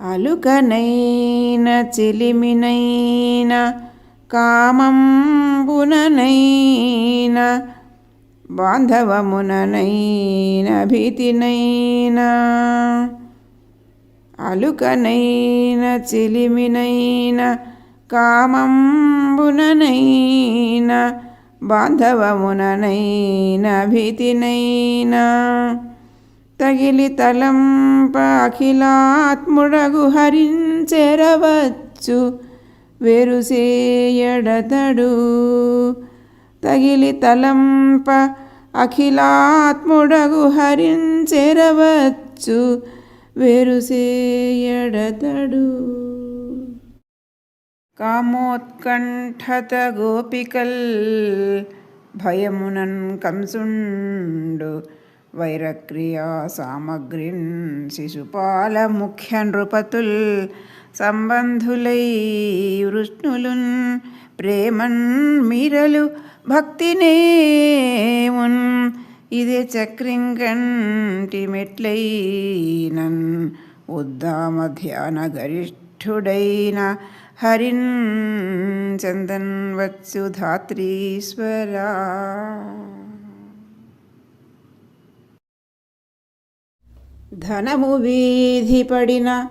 అలుకనైన చిలిమినైన కామంబుననైన బాంధవముననైన భీతినైన అలుకనైన చిలిమినైన కామంబుననైన బాంధవముననైన భీతినైనా తగిలి తలంప అఖిలాత్ముడగు హరించెరవచ్చు వెరుసేయడతడు తగిలి తలంప అఖిలాత్ముడగు హరించెరవచ్చు వెరుసేయడతడు కామోత్కంఠత గోపికల్ భయమునన్ కంసుండు. వైరక్రియా సామగ్రిన్ శిశుపాల ముఖ్య నృపతుల్ సంబంధులై వృష్ణులున్ ప్రేమన్ మీరలు భక్తినేమున్ ఇదే చక్రింగంటి మెట్లైనన్ ఉద్దామ ధ్యాన గరిష్ఠుడైన హరిన్ చందన్ వచ్చు ధాత్రీశ్వరా. ధనము వీధి పడిన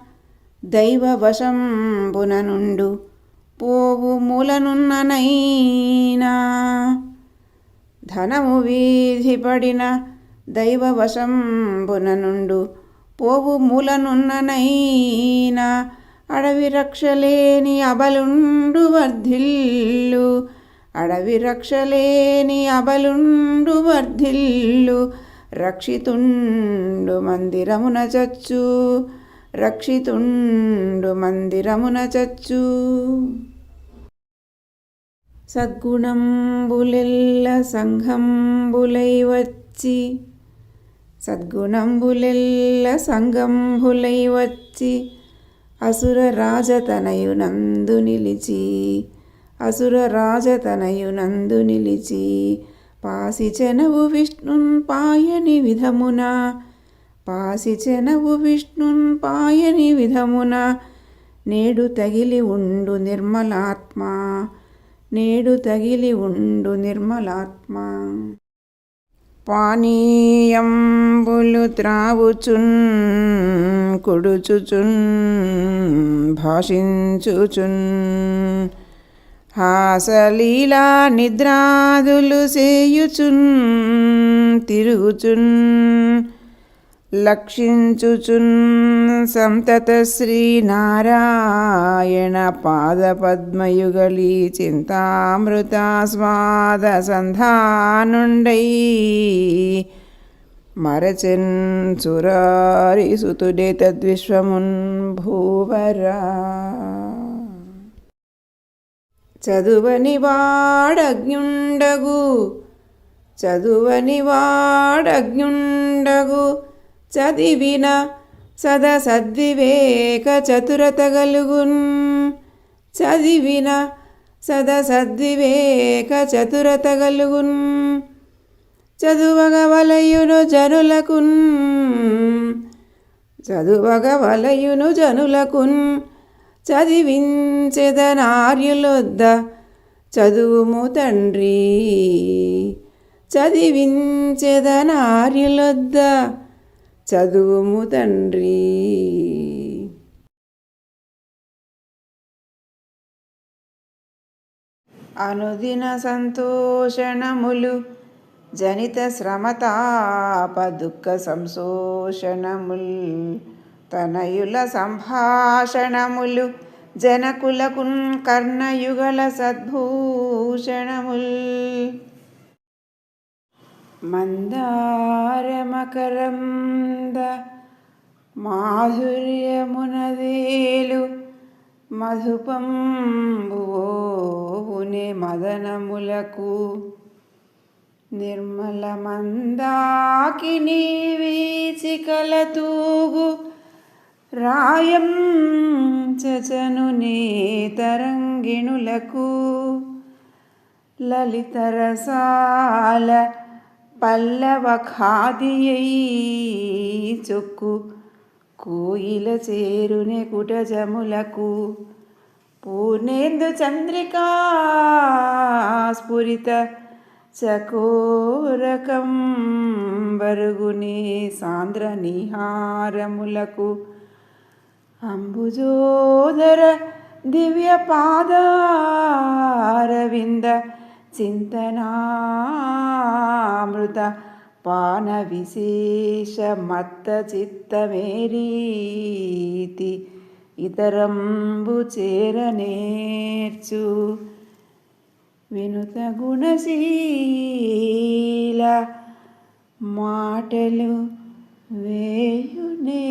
దైవవశంబున నుండు పోవు మూలనున్ననైనా. ధనము వీధి పడిన దైవవశంబున నుండు పోవు మూలనున్ననైనా. అడవి రక్షలేని అబలుండు వర్ధిల్లు అడవి రక్షలేని అబలుండు వర్ధిల్లు రక్షితుండు మందిరమున చచ్చు రక్షితుండు మందిరమున చచ్చు. సద్గుణంబులెల్ల సంఘంబులై వచ్చి సద్గుణంబులెల్ల సంఘంబులై వచ్చి అసుర రాజతనయునందు నిలిచి అసుర రాజతనయునందు నిలిచి పాసిచెనవు విష్ణున్ పాయని విధమున. పాసిచెనవు విష్ణున్ పాయని విధమున. నేడు తగిలి ఉండు నిర్మలాత్మ. నేడు తగిలి ఉండు నిర్మలాత్మ. పానీయంబులు త్రావుచున్ కుడుచుచున్ భాషించుచున్. హాసలీలా నిద్రాదులు సేయుచున్ తిరుగుచున్ లక్షించుచున్. సంతత శ్రీనారాయణ పాదపద్మయుగళి చింతామృతాస్వాద సంధానుండై మరచెన్ చురారి సుతుడే తద్విశ్వమున్ భూవరా. చదువని వాడగ్ఞుండగు చదువని వాడగ్ఞుండగు చదివిన సద సద్వివేక చతురత గలుగున్ చదివిన సద సద్వివేక చతురత గలుగున్ చదువగ వలయును జనులకున్ చదువగ వలయును జనులకున్ చదివించెదనార్యులొద్ద చదువుము తండ్రి. చదివించెదనార్యులొద్ద చదువుము తండ్రి. అనుదిన సంతోషణములు జనిత శ్రమతాప దుఃఖ సంశోషణముల్ తనయుల సంభాషణములు జనకులకున్ కర్ణయుగల సద్భూషణముల్. మందారమకరంద మాధుర్యమునదేలు మధుపంబునే మదనములకు. నిర్మల మందాకిని వీచికల తూగు రాయం చచను నేతరంగిణులకు లలితరసాల పల్లవ ఖాదియై చొక్కు కోయిల చేరునే కుటజములకు పూర్ణేందు చంద్రికా స్ఫురిత చకోరకం బరుగుని సాంద్ర నిహారములకు. అంబుజోదర దివ్య పాదారవింద చింతనామృత పాన విశేష మత్త చిత్తమేరీతి ఇతరంబు చేరనేర్చు వినుత గుణశీల మాటలు వేయునే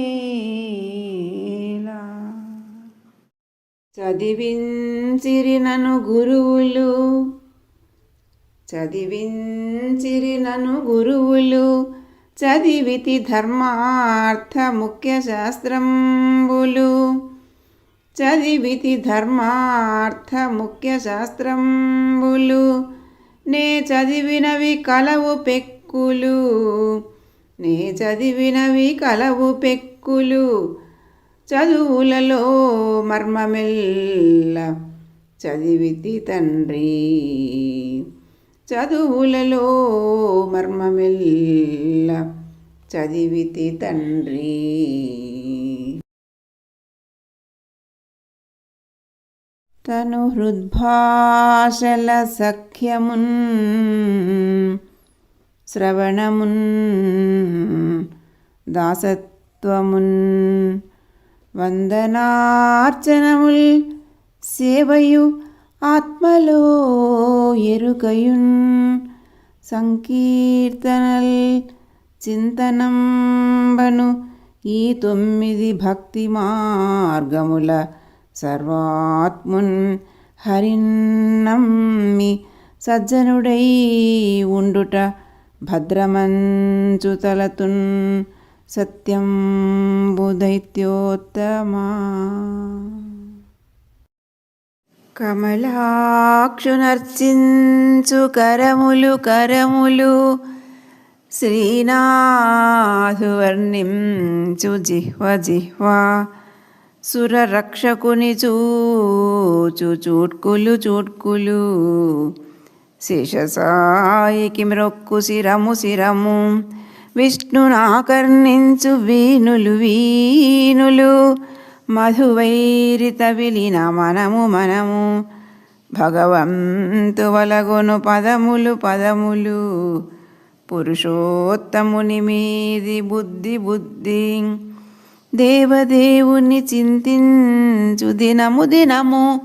చదివించిరి నను గురువులు. చదివించిరి నను గురువులు. చదివితి ధర్మార్థ ముఖ్య శాస్త్రంబులు. చదివితి ధర్మార్థ ముఖ్య శాస్త్రంబులు. నే చదివినవి కలవు పెక్కులు. నే చదివినవి కలవు పెక్కులు. చదువులలో మర్మమెల్ల చదివితి తండ్రి. చదువులలో మర్మమెల్ల చదివితి తండ్రి. తను హృద్భాషల సఖ్యమున్ శ్రవణమున్ దాసత్వమున్ వందనార్చనముల్ సేవయు ఆత్మలో ఎరుకయున్. సంకీర్తనల్ చింతనంబను ఈ తొమ్మిది భక్తి మార్గముల సర్వాత్మున్ హరిన్నమ్మి సజ్జనుడై ఉండుట భద్రమంచుతలతున్ సత్యం బుధైత్యోత్తమా కమలాక్షునర్చించు కరములు కరములు శ్రీనాథువర్ణించు జిహ్వ జిహ్వ సురరక్షకుని చూచు చూట్కులు చూట్కులు శేషసాయికి మ్రొక్కు శిరము శిరము విష్ణునాకర్ణించు వీనులు వీనులు మధువైరిత విలిన మనము మనము. భగవంతు వలగొను పదములు పదములు. పురుషోత్తముని మీది బుద్ధి బుద్ధి. దేవదేవుని చింతించు దినము దినము.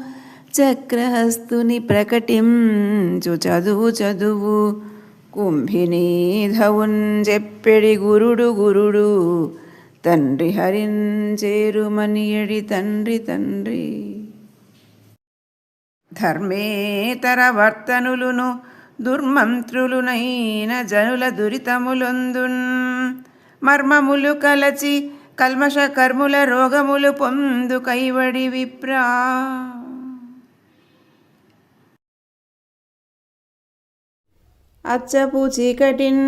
చక్రహస్తుని ప్రకటించు చదువు చదువు. కుంభినీధవున్ చెప్పెడి గురుడు గురుడు తండ్రి హరించేరుమనియడి తండ్రి తండ్రి. ధర్మేతర వర్తనులును దుర్మంత్రులునైన జనుల దురితములొందున్ మర్మములు కలచి కల్మష కర్ముల రోగములు పొందు కైవడి విప్రా. అచ్చపు చీకటిన్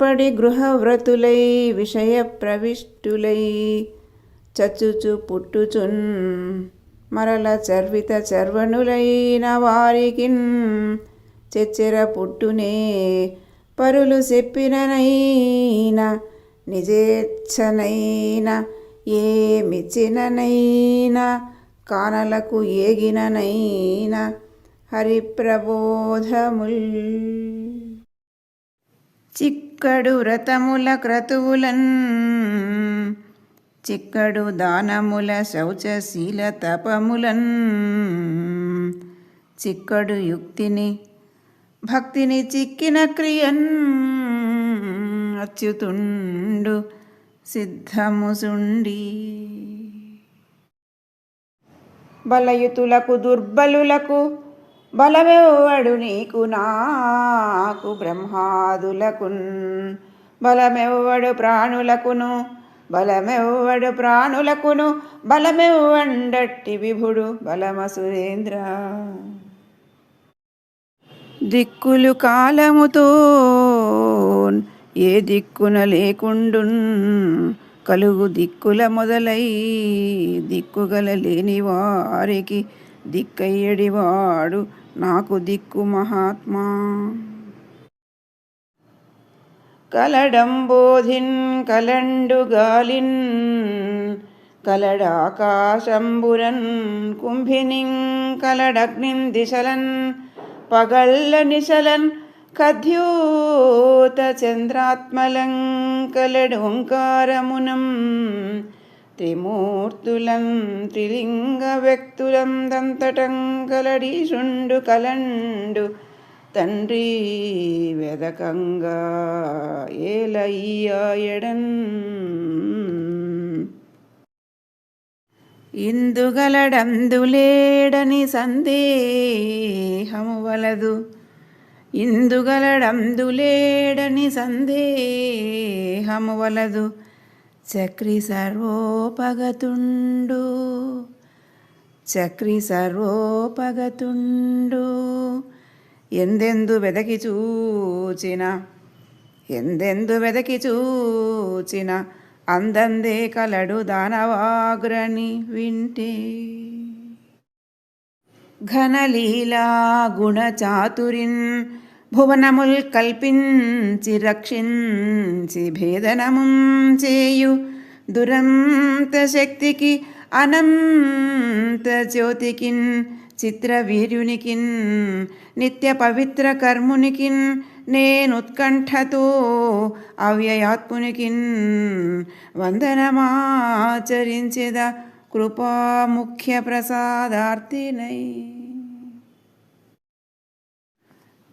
పడి గృహవ్రతులై విషయ ప్రవిష్టులై చచ్చుచు పుట్టుచున్ మరల చర్విత చర్వణులైన వారికిన్ చెచ్చెర పుట్టునే పరులు చెప్పిననైన నిజేచ్ఛనైన ఏమిచ్చిననైన కానలకు ఏగిననైన హరిప్రబోధముల్ చిక్కడు వ్రతముల క్రతువులన్ చిక్కడు దానముల శౌచశీల తపములన్ చిక్కడు యుక్తిని భక్తిని చిక్కిన క్రియన్ అచ్యుతుండు సిద్ధముసుండి. బలయుతులకు దుర్బలులకు బలమెవ్వడు నీకు నాకు బ్రహ్మాదులకున్. బలమెవ్వడు ప్రాణులకును బలమెవ్వడు ప్రాణులకును బలమెవ్వండట్టి విభుడు బలమ సురేంద్ర. దిక్కులు కాలముతో ఏ దిక్కున లేకుండున్ కలుగు దిక్కుల మొదలై దిక్కుగల లేని వారికి దిక్కయ్యడివాడు నాకు దిక్కు మహాత్మా. కలడంబోధిన్ కలండు గాలిన్ కలడాకాశంబురన్ కుంభినిన్ కలడగ్నిన్ దిశలన్ పగళ్ళ నిశలన్ కద్యూత చంద్రాత్మలం కలడు ఓంకారమునం. త్రిమూర్తులం త్రిలింగ వ్యక్తులం దంతటం కలడీషుండు కలండు తండ్రి వెదకంగా ఏలయ్యాయడన్ ఇందుగలడందులేడని సందేహము వలదు. ఇందుగలడందులేడని సందేహము వలదు. చక్రి సర్వోపగతుండు చక్రి సర్వోపగతుండు ఎందెందు వెదకి చూచిన ఎందెందు వెదకి చూచిన అందందే కలడు దానవాగ్రని వింటే. ఘనలీలా గుణచాతురిన్ భువనముల్ కల్పించి రక్షించి భేదనముం చేయు దురంత శక్తికి అనంత జ్యోతికిన్ చిత్రవీర్యునికిన్ నిత్య పవిత్ర కర్మునికిన్ నేనుత్కంఠతో అవ్యయాత్మునికిన్ వందనమాచరించెద కృపాముఖ్య ప్రసాదార్థినై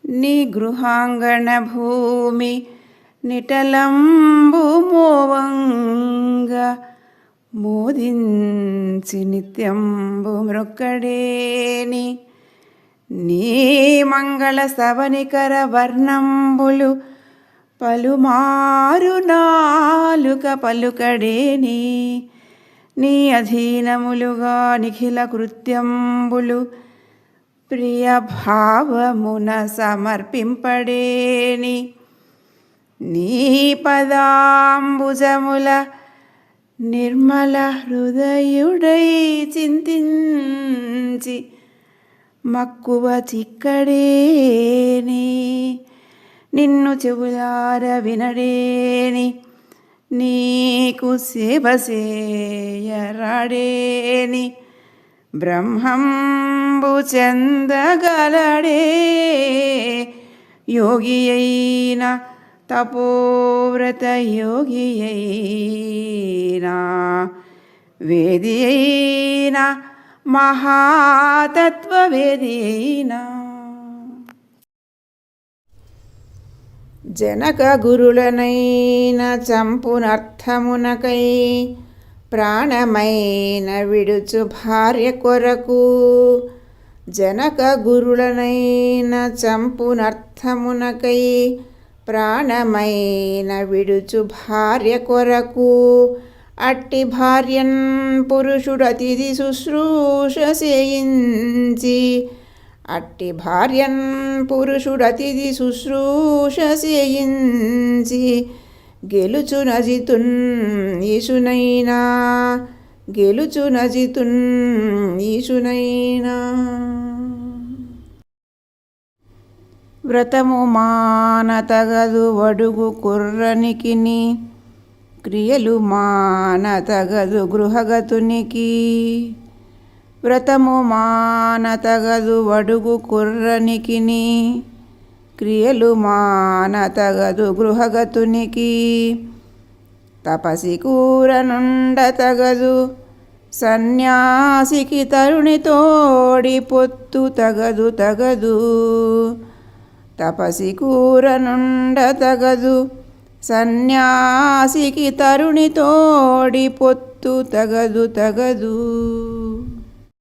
నీ గృహాంగణ భూమి నిటలంబు మోవంగ మోదించి నిత్యంబు మృక్కడేని నీ మంగళ సవనికర వర్ణంబులు పలుమారు నాలుక పలుకడేని నీ అధీనములుగా నిఖిల కృత్యంబులు ప్రియభావమున సమర్పింపడేని. నీ పదాంబుజముల నిర్మల హృదయుడై చింతించి మక్కువ చిక్కడేని. నిన్ను చెవులార వినడేని నీకు సేవ చేయరాడేని ब्रह्मम्बुचन्दगलडे योगियैन तपोव्रतयोगियैन वेदियैन महातत्त्ववेदियैन जनकगुरुलनैन चम्पुनर्थमुनकै ప్రాణమైన విడుచు భార్య కొరకు జనక గురులనైన చంపునర్థమునకై ప్రాణమైన విడుచు భార్య కొరకు అట్టి భార్యన్ పురుషుడు అతిథి శుశ్రూష చేయించి అట్టి భార్యన్ పురుషుడు అతిథి శుశ్రూష చేయించి గెలుచు నజితున్ ఈశునైనా. గెలుచు నజితున్ ఈశునైనా. వ్రతము మానతగదు వడుగు కుర్రనికిని. క్రియలు మానతగదు గృహగతునికి. వ్రతము మానతగదు వడుగు కుర్రనికిని. క్రియలు మానతగదు గృహగతునికి. తపసి కూరనుండతగదు సన్యాసికి తరుణి తోడి పొత్తు తగదు తగదు. తపసి కూరనుండ తగదు సన్యాసికి తరుణి తోడి పొత్తు తగదు తగదు.